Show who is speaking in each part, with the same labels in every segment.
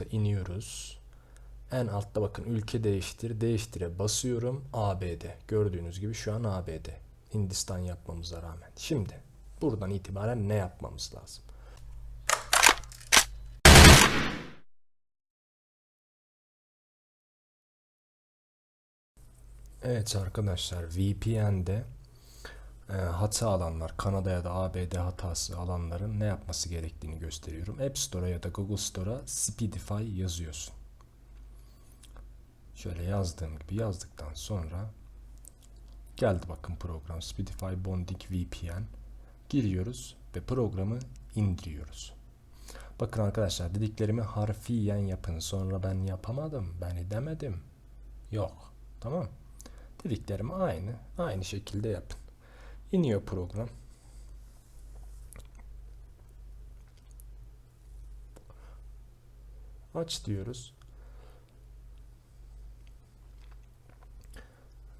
Speaker 1: alta iniyoruz. En altta bakın ülke değiştir. Değiştire basıyorum. ABD. Gördüğünüz gibi şu an ABD. Hindistan yapmamıza rağmen. Şimdi buradan itibaren ne yapmamız lazım? Evet arkadaşlar VPN'de e, hata alanlar Kanada ya da ABD hatası alanların ne yapması gerektiğini gösteriyorum. App Store'a ya da Google Store'a Speedify yazıyorsun. Şöyle yazdığım gibi yazdıktan sonra geldi bakın program Speedify Bonding VPN giriyoruz ve programı indiriyoruz. Bakın arkadaşlar dediklerimi harfiyen yapın. Sonra ben yapamadım, ben edemedim. Yok. Tamam. Dediklerimi aynı, aynı şekilde yapın. İniyor program. Aç diyoruz.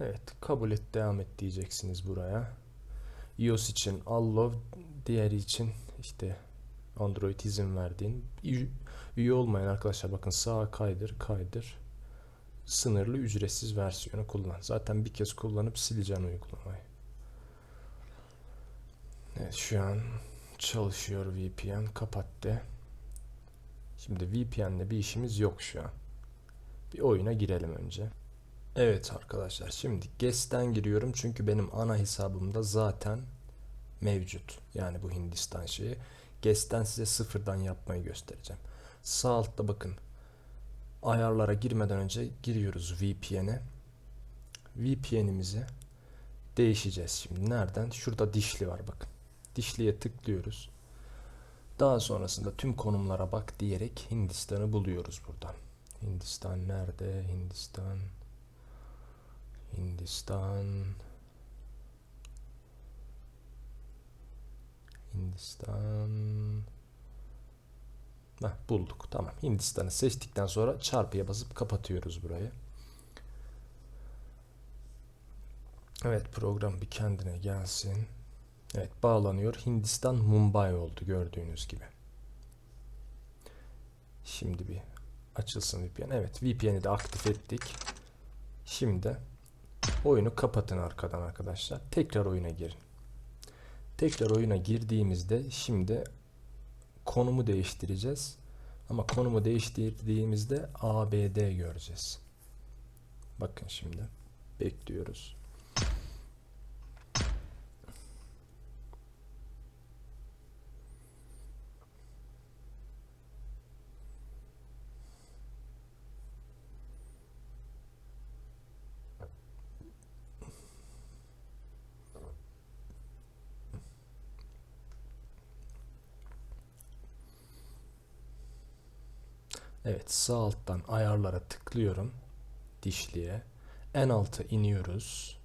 Speaker 1: Evet, kabul et, devam et diyeceksiniz buraya. iOS için allow, diğeri için işte Android izin verdiğin. Üy- Üye olmayan arkadaşlar bakın sağa kaydır, kaydır. Sınırlı ücretsiz versiyonu kullan. Zaten bir kez kullanıp sileceksin uygulamayı. Evet şu an çalışıyor VPN. Kapattı. Şimdi VPN'le bir işimiz yok şu an. Bir oyuna girelim önce. Evet arkadaşlar şimdi Guest'ten giriyorum çünkü benim ana hesabımda zaten mevcut. Yani bu Hindistan şeyi. Guest'ten size sıfırdan yapmayı göstereceğim. Sağ altta bakın ayarlara girmeden önce giriyoruz VPN'e. VPN'imizi değişeceğiz şimdi. Nereden? Şurada dişli var bakın. Dişliye tıklıyoruz. Daha sonrasında tüm konumlara bak diyerek Hindistan'ı buluyoruz buradan. Hindistan nerede? Hindistan. Hindistan. Hindistan. Heh, bulduk. Tamam. Hindistan'ı seçtikten sonra çarpıya basıp kapatıyoruz burayı. Evet program bir kendine gelsin. Evet bağlanıyor. Hindistan Mumbai oldu gördüğünüz gibi. Şimdi bir açılsın VPN. Evet VPN'i de aktif ettik. Şimdi oyunu kapatın arkadan arkadaşlar. Tekrar oyuna girin. Tekrar oyuna girdiğimizde şimdi konumu değiştireceğiz. Ama konumu değiştirdiğimizde ABD göreceğiz. Bakın şimdi. Bekliyoruz. Evet sağ alttan ayarlara tıklıyorum. Dişliye. En alta iniyoruz.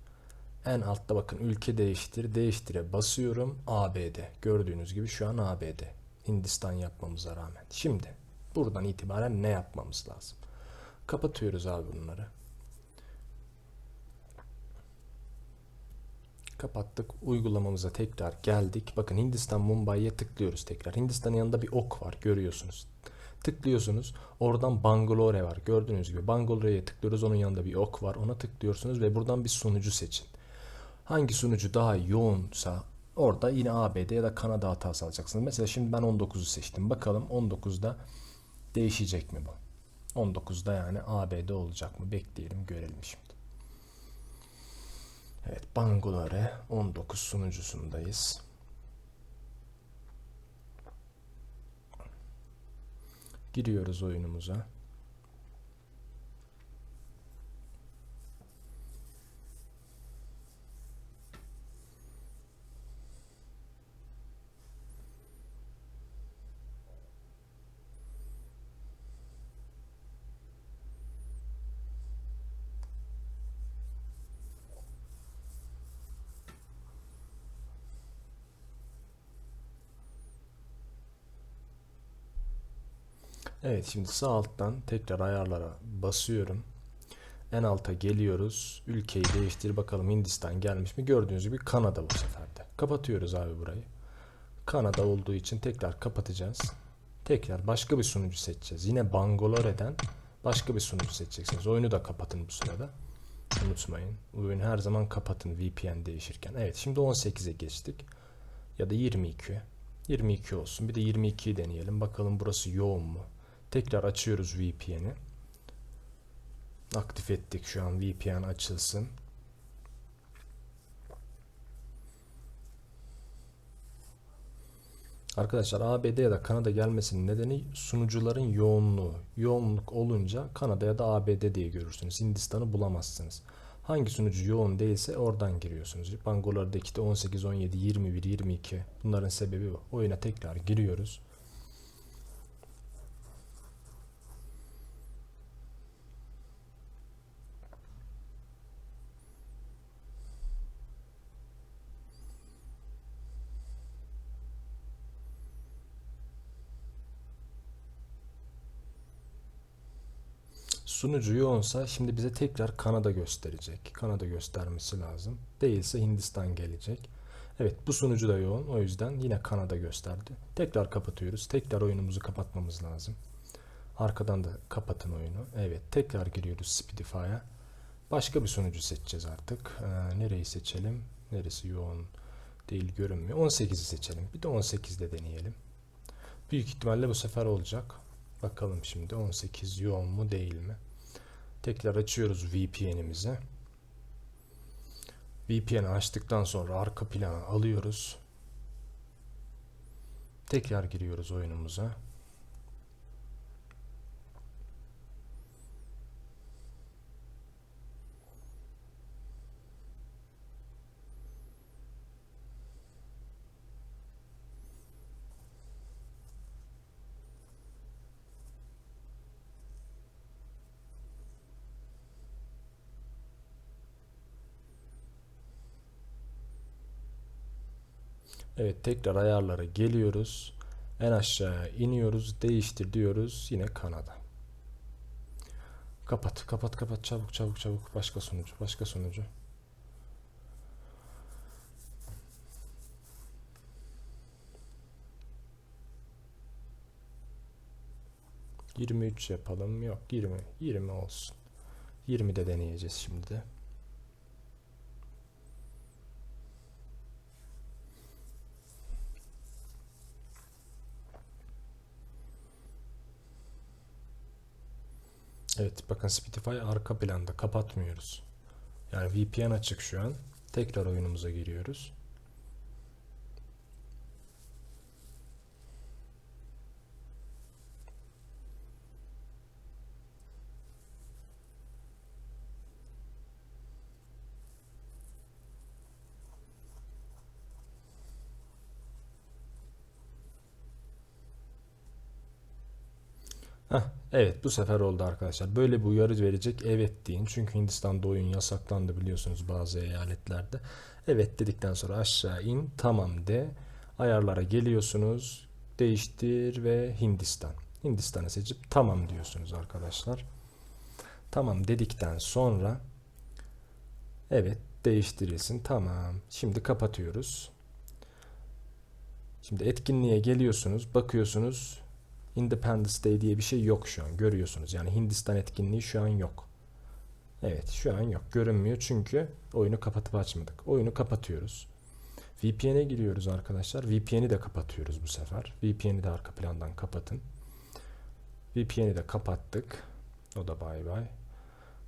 Speaker 1: En altta bakın ülke değiştir. Değiştire basıyorum. ABD. Gördüğünüz gibi şu an ABD. Hindistan yapmamıza rağmen. Şimdi buradan itibaren ne yapmamız lazım? Kapatıyoruz abi bunları. Kapattık. Uygulamamıza tekrar geldik. Bakın Hindistan Mumbai'ye tıklıyoruz tekrar. Hindistan'ın yanında bir ok var görüyorsunuz. Tıklıyorsunuz. Oradan Bangalore var. Gördüğünüz gibi Bangalore'ye tıklıyoruz. Onun yanında bir ok var. Ona tıklıyorsunuz ve buradan bir sunucu seçin. Hangi sunucu daha yoğunsa orada yine ABD ya da Kanada hatası alacaksınız. Mesela şimdi ben 19'u seçtim. Bakalım 19'da değişecek mi bu? 19'da yani ABD olacak mı? Bekleyelim görelim şimdi. Evet Bangalore 19 sunucusundayız. Giriyoruz oyunumuza. Evet şimdi sağ alttan tekrar ayarlara basıyorum. En alta geliyoruz. Ülkeyi değiştir bakalım Hindistan gelmiş mi? Gördüğünüz gibi Kanada bu sefer de. Kapatıyoruz abi burayı. Kanada olduğu için tekrar kapatacağız. Tekrar başka bir sunucu seçeceğiz. Yine Bangalore'den başka bir sunucu seçeceksiniz. Oyunu da kapatın bu sırada. Unutmayın. Oyunu her zaman kapatın VPN değişirken. Evet şimdi 18'e geçtik. Ya da 22. 22 olsun. Bir de 22'yi deneyelim. Bakalım burası yoğun mu? Tekrar açıyoruz VPN'i. Aktif ettik şu an VPN açılsın. Arkadaşlar ABD ya da Kanada gelmesinin nedeni sunucuların yoğunluğu. Yoğunluk olunca Kanada ya da ABD diye görürsünüz. Hindistan'ı bulamazsınız. Hangi sunucu yoğun değilse oradan giriyorsunuz. Bangolardaki de 18, 17, 21, 22 bunların sebebi bu. Oyuna tekrar giriyoruz. Sunucu yoğunsa şimdi bize tekrar Kanada gösterecek. Kanada göstermesi lazım. Değilse Hindistan gelecek. Evet bu sunucu da yoğun. O yüzden yine Kanada gösterdi. Tekrar kapatıyoruz. Tekrar oyunumuzu kapatmamız lazım. Arkadan da kapatın oyunu. Evet tekrar giriyoruz Speedify'a. Başka bir sunucu seçeceğiz artık. Ee, nereyi seçelim? Neresi yoğun değil görünmüyor. 18'i seçelim. Bir de 18'de deneyelim. Büyük ihtimalle bu sefer olacak. Bakalım şimdi 18 yoğun mu değil mi? Tekrar açıyoruz VPN'imizi. VPN'i açtıktan sonra arka plana alıyoruz. Tekrar giriyoruz oyunumuza. Evet tekrar ayarlara geliyoruz. En aşağıya iniyoruz. Değiştir diyoruz. Yine Kanada. Kapat kapat kapat çabuk çabuk çabuk. Başka sonucu başka sonucu. Yirmi üç yapalım. Yok yirmi. Yirmi olsun. Yirmi de deneyeceğiz şimdi de. Evet bakın Spotify arka planda kapatmıyoruz. Yani VPN açık şu an. Tekrar oyunumuza giriyoruz. Heh, evet bu sefer oldu arkadaşlar. Böyle bir uyarı verecek. Evet deyin. Çünkü Hindistan'da oyun yasaklandı biliyorsunuz bazı eyaletlerde. Evet dedikten sonra aşağı in. Tamam de. Ayarlara geliyorsunuz. Değiştir ve Hindistan. Hindistan'ı seçip tamam diyorsunuz arkadaşlar. Tamam dedikten sonra evet değiştirilsin. Tamam. Şimdi kapatıyoruz. Şimdi etkinliğe geliyorsunuz. Bakıyorsunuz Independence Day diye bir şey yok şu an. Görüyorsunuz. Yani Hindistan etkinliği şu an yok. Evet şu an yok. Görünmüyor çünkü oyunu kapatıp açmadık. Oyunu kapatıyoruz. VPN'e giriyoruz arkadaşlar. VPN'i de kapatıyoruz bu sefer. VPN'i de arka plandan kapatın. VPN'i de kapattık. O da bay bay.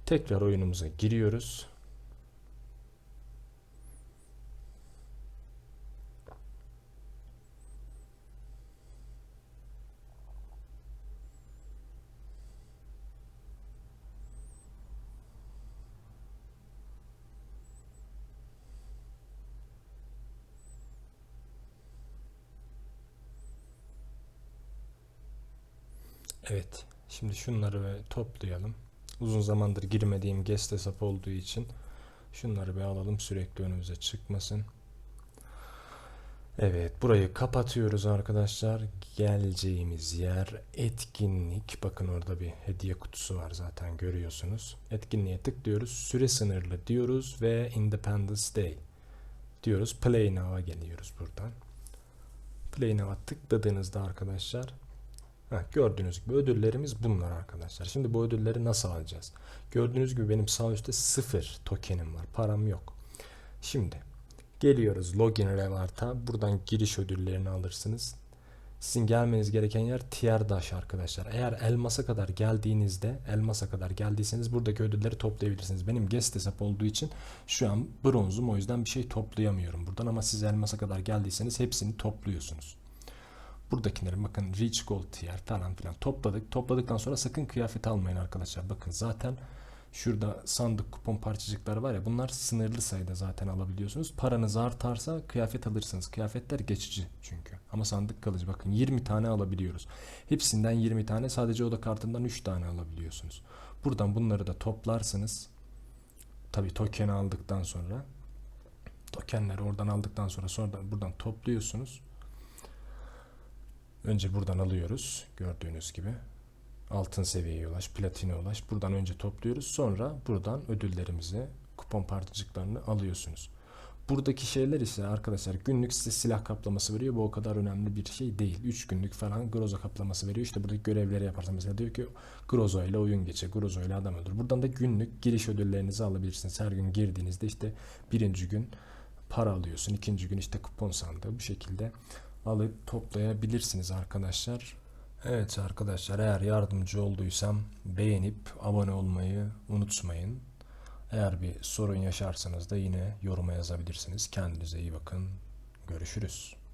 Speaker 1: Tekrar oyunumuza giriyoruz. Evet. Şimdi şunları toplayalım. Uzun zamandır girmediğim guest hesap olduğu için şunları bir alalım sürekli önümüze çıkmasın. Evet burayı kapatıyoruz arkadaşlar. Geleceğimiz yer etkinlik. Bakın orada bir hediye kutusu var zaten görüyorsunuz. Etkinliğe tıklıyoruz. Süre sınırlı diyoruz ve Independence Day diyoruz. Play Now'a geliyoruz buradan. Play Now'a tıkladığınızda arkadaşlar Heh, gördüğünüz gibi ödüllerimiz bunlar arkadaşlar. Şimdi bu ödülleri nasıl alacağız? Gördüğünüz gibi benim sağ üstte sıfır tokenim var. Param yok. Şimdi geliyoruz login rewart'a. Buradan giriş ödüllerini alırsınız. Sizin gelmeniz gereken yer tier dash arkadaşlar. Eğer elmasa kadar geldiğinizde, elmasa kadar geldiyseniz buradaki ödülleri toplayabilirsiniz. Benim guest hesap olduğu için şu an bronzum o yüzden bir şey toplayamıyorum buradan ama siz elmasa kadar geldiyseniz hepsini topluyorsunuz. Buradakileri bakın reach gold tier falan filan topladık. Topladıktan sonra sakın kıyafet almayın arkadaşlar. Bakın zaten şurada sandık kupon parçacıkları var ya bunlar sınırlı sayıda zaten alabiliyorsunuz. Paranız artarsa kıyafet alırsınız. Kıyafetler geçici çünkü. Ama sandık kalıcı. Bakın 20 tane alabiliyoruz. Hepsinden 20 tane sadece oda kartından 3 tane alabiliyorsunuz. Buradan bunları da toplarsınız. Tabi token aldıktan sonra tokenleri oradan aldıktan sonra sonra buradan topluyorsunuz. Önce buradan alıyoruz gördüğünüz gibi. Altın seviyeye ulaş, platine ulaş. Buradan önce topluyoruz. Sonra buradan ödüllerimizi, kupon parçacıklarını alıyorsunuz. Buradaki şeyler ise arkadaşlar günlük size silah kaplaması veriyor. Bu o kadar önemli bir şey değil. 3 günlük falan groza kaplaması veriyor. İşte buradaki görevleri yaparsan mesela diyor ki grozo ile oyun geçe, grozo ile adam öldür. Buradan da günlük giriş ödüllerinizi alabilirsiniz. Her gün girdiğinizde işte birinci gün para alıyorsun. ikinci gün işte kupon sandığı bu şekilde alıp toplayabilirsiniz arkadaşlar. Evet arkadaşlar eğer yardımcı olduysam beğenip abone olmayı unutmayın. Eğer bir sorun yaşarsanız da yine yoruma yazabilirsiniz. Kendinize iyi bakın. Görüşürüz.